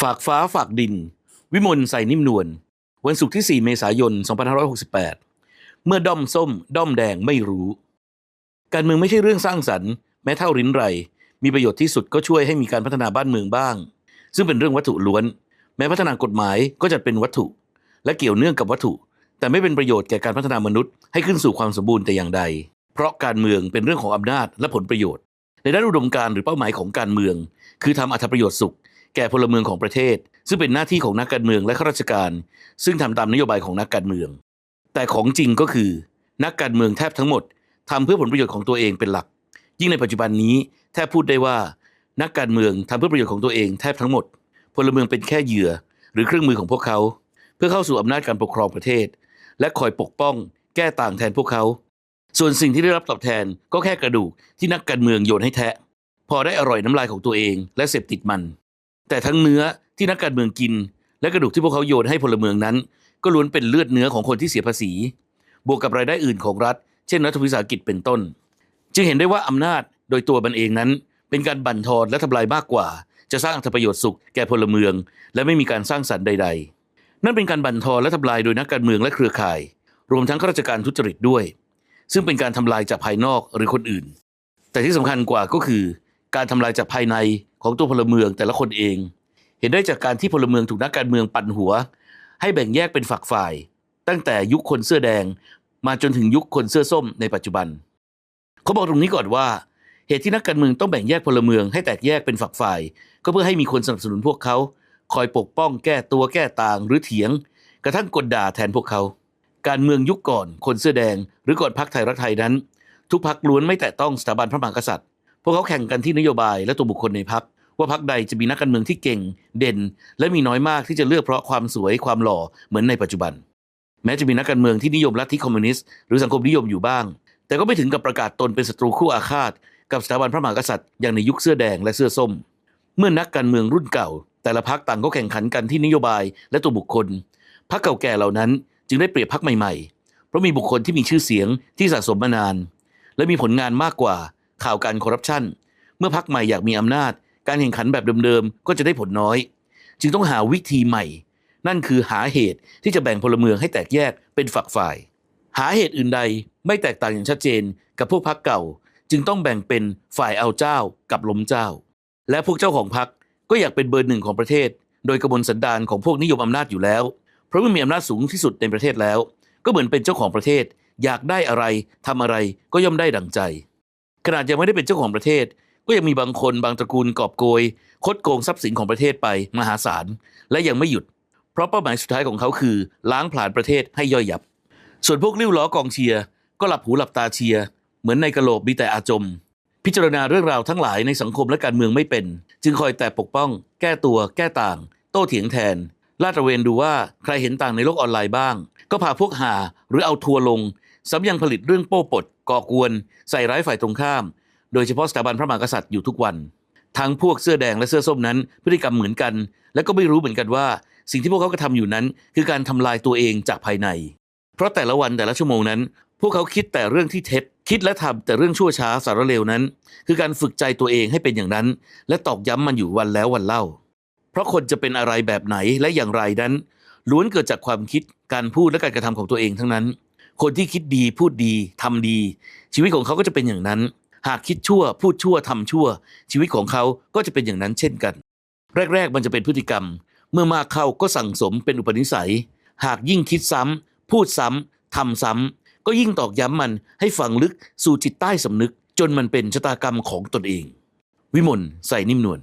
ฝากฟ้าฝากดิน วิมลใส่นิ่มนวล วันศุกร์ที่ 4 เมษายน 2568 เมื่อด้อมส้ม ด้อมแดงไม่รู้ การเมืองไม่ใช่เรื่องสร้างสรรค์แม้เท่าริ้นไร มีประโยชน์ที่สุดก็ช่วยให้มีการพัฒนาบ้านเมืองบ้าง ซึ่งเป็นเรื่องวัตถุล้วน แม้พัฒนากฎหมายก็จะเป็นวัตถุ และเกี่ยวเนื่องกับวัตถุ แต่ไม่เป็นประโยชน์แก่การพัฒนามนุษย์ให้ขึ้นสู่ความสมบูรณ์แต่อย่างใด เพราะการเมืองเป็นเรื่องของอำนาจและผลประโยชน์ ในด้านอุดมการณ์หรือเป้าหมายของการเมือง คือทำอัธประโยชน์สุข แก่พลเมืองของประเทศ ซึ่งเป็นหน้าที่ของนักการเมืองและข้าราชการ ซึ่งทำตามนโยบายของนักการเมือง แต่ของจริงก็คือ นักการเมืองแทบทั้งหมดทำเพื่อผลประโยชน์ของตัวเองเป็นหลัก ยิ่งในปัจจุบันนี้แทบพูดได้ว่า นักการเมืองทำเพื่อประโยชน์ของตัวเองแทบทั้งหมด พลเมืองเป็นแค่เหยื่อ หรือเครื่องมือของพวกเขา เพื่อเข้าสู่อำนาจการปกครองประเทศ และคอยปกป้อง แก้ต่างแทนพวกเขา ส่วนสิ่งที่ได้รับตอบแทนก็แค่กระดูกที่นักการเมืองโยนให้แทะพอได้อร่อยน้ำลายของตัวเองและเสพติดมัน แต่ทั้งเนื้อที่นักการเมืองกิน และกระดูกที่พวกเขาโยนให้พลเมืองนั้น ก็ล้วนเป็นเลือดเนื้อของคนที่เสียภาษี บวกกับรายได้อื่นของรัฐ เช่นรัฐวิสาหกิจเป็นต้น จึงเห็นได้ว่าอำนาจโดยตัวมันเองนั้น เป็นการบั่นทอนและทำลายมากกว่า จะสร้างอัตประโยชน์สุขแก่พลเมือง และไม่มีการสร้างสรรค์ใด ๆ นั่นเป็นการบั่นทอนและทำลายโดยนักการเมืองและเครือข่าย รวมทั้งข้าราชการทุจริตด้วย ซึ่งเป็นการทำลายจากภายนอกหรือคนอื่น แต่ที่สำคัญกว่าก็คือ การทำลายจากภายในของตัวพลเมืองแต่ละคนเอง เห็นได้จากการที่พลเมืองถูกนักการเมืองปั่นหัว ให้แบ่งแยกเป็นฝักฝ่าย ตั้งแต่ยุคคนเสื้อแดง มาจนถึงยุคคนเสื้อส้มในปัจจุบัน เขาบอกตรงนี้ก่อนว่า เหตุที่นักการเมืองต้องแบ่งแยกพลเมืองให้แตกแยกเป็นฝักฝ่าย ก็เพื่อให้มีคนสนับสนุนพวกเขา คอยปกป้องแก้ตัวแก้ต่างหรือเถียง กระทั่งกดด่าแทนพวกเขา การเมืองยุคก่อน คนเสื้อแดง หรือก่อนพรรคไทยรักไทยนั้น ทุกพรรคล้วนไม่แตะต้องสถาบันพระมหากษัตริย์ วกเขาแข่งกันที่นโยบายและตัวบุคคลในพรรคว่าพรรคใดจะมีนักการเมืองที่เก่ง เด่น และมีน้อยมากที่จะเลือกเพราะความสวยความหล่อเหมือนในปัจจุบัน แม้จะมีนักการเมืองที่นิยมลัทธิคอมมิวนิสต์หรือสังคมนิยมอยู่บ้าง แต่ก็ไม่ถึงกับประกาศตนเป็นศัตรูคู่อาฆาต กับสถาบันพระมหากษัตริย์อย่างในยุคเสื้อแดงและเสื้อส้ม เมื่อนักการเมืองรุ่นเก่า แต่ละพรรคต่างก็แข่งขันกันที่นโยบายและตัวบุคคลพรรคเก่าแก่เหล่านั้นจึงได้เปรียบพรรคใหม่ๆ เพราะมีบุคคลที่มีชื่อเสียงที่สะสมมานาน และมีผลงานมากกว่า ข่าวการคอร์รัปชันเมื่อพรรคใหม่อยากมีอำนาจ การแข่งขันแบบเดิมๆ ก็จะได้ผลน้อย จึงต้องหาวิธีใหม่ นั่นคือหาเหตุที่จะแบ่งพลเมืองให้แตกแยกเป็นฝักฝ่าย หาเหตุอื่นใดไม่แตกต่างอย่างชัดเจน กับพวกพรรคเก่า จึงต้องแบ่งเป็นฝ่ายเอาเจ้ากับล้มเจ้า และพวกเจ้าของพรรคก็อยากเป็นเบอร์หนึ่งของประเทศ โดยกระบวนสันดานของพวกนิยมอำนาจอยู่แล้ว เพราะมื่อมีอำนาจสูงที่สุดในประเทศแล้ว ก็เหมือนเป็นเจ้าของประเทศ อยากได้อะไรทำอะไรก็ย่อมได้ดังใจ ขนาดยังไม่ได้เป็นเจ้าของประเทศ ก็ยังมีบางคนบางตระกูลกอบโกย คดโกงทรัพย์สินของประเทศไปมหาศาลและยังไม่หยุด เพราะเป้าหมายสุดท้ายของเขาคือ ล้างผลาญประเทศให้ย่อยยับ ส่วนพวกริ้วล้อกองเชียร์ก็หลับหูหลับตาเชียร์เหมือนในกะโหลกมีแต่อาจม พิจารณาเรื่องราวทั้งหลายในสังคมและการเมืองไม่เป็น จึงคอยแต่ปกป้อง แก้ตัว แก้ต่าง โต้เถียงแทนลาดตระเวนดูว่าใครเห็นต่างในโลกออนไลน์บ้าง ก็พาพวกหาหรือเอาทัวร์ลง ซ้ำยังผลิตเรื่องโป้ปดก่อกวน ใส่ร้ายฝ่ายตรงข้าม โดยเฉพาะสถาบันพระมหากษัตริย์อยู่ทุกวัน ทั้งพวกเสื้อแดงและเสื้อส้มนั้น พฤติกรรมเหมือนกัน และก็ไม่รู้เหมือนกันว่า สิ่งที่พวกเขากระทำอยู่นั้น คือการทำลายตัวเองจากภายใน เพราะแต่ละวันแต่ละชั่วโมงนั้น พวกเขาคิดแต่เรื่องที่เท็จ คิดและทำแต่เรื่องชั่วช้าสารเลวนั้น คือการฝึกใจตัวเองให้เป็นอย่างนั้น และตอกย้ำมันอยู่วันแล้ววันเล่า เพราะคนจะเป็นอะไรแบบไหนและอย่างไรนั้นล้วนเกิดจากความคิดการพูดและการกระทำของตัวเองทั้งนั้น คนที่คิดดีพูดดีทำดี ชีวิตของเขาก็จะเป็นอย่างนั้น หากคิดชั่ว พูดชั่วทำชั่ว ชีวิตของเขาก็จะเป็นอย่างนั้นเช่นกัน แรก ๆ มันจะเป็นพฤติกรรม เมื่อมากเข้าก็สั่งสมเป็นอุปนิสัย หากยิ่งคิดซ้ำพูดซ้ำทำซ้ำก็ยิ่งตอกย้ำมันให้ฝังลึกสู่จิตใต้สำนึก จนมันเป็นชะตากรรมของตนเอง วิมลใส่นิ่มนวล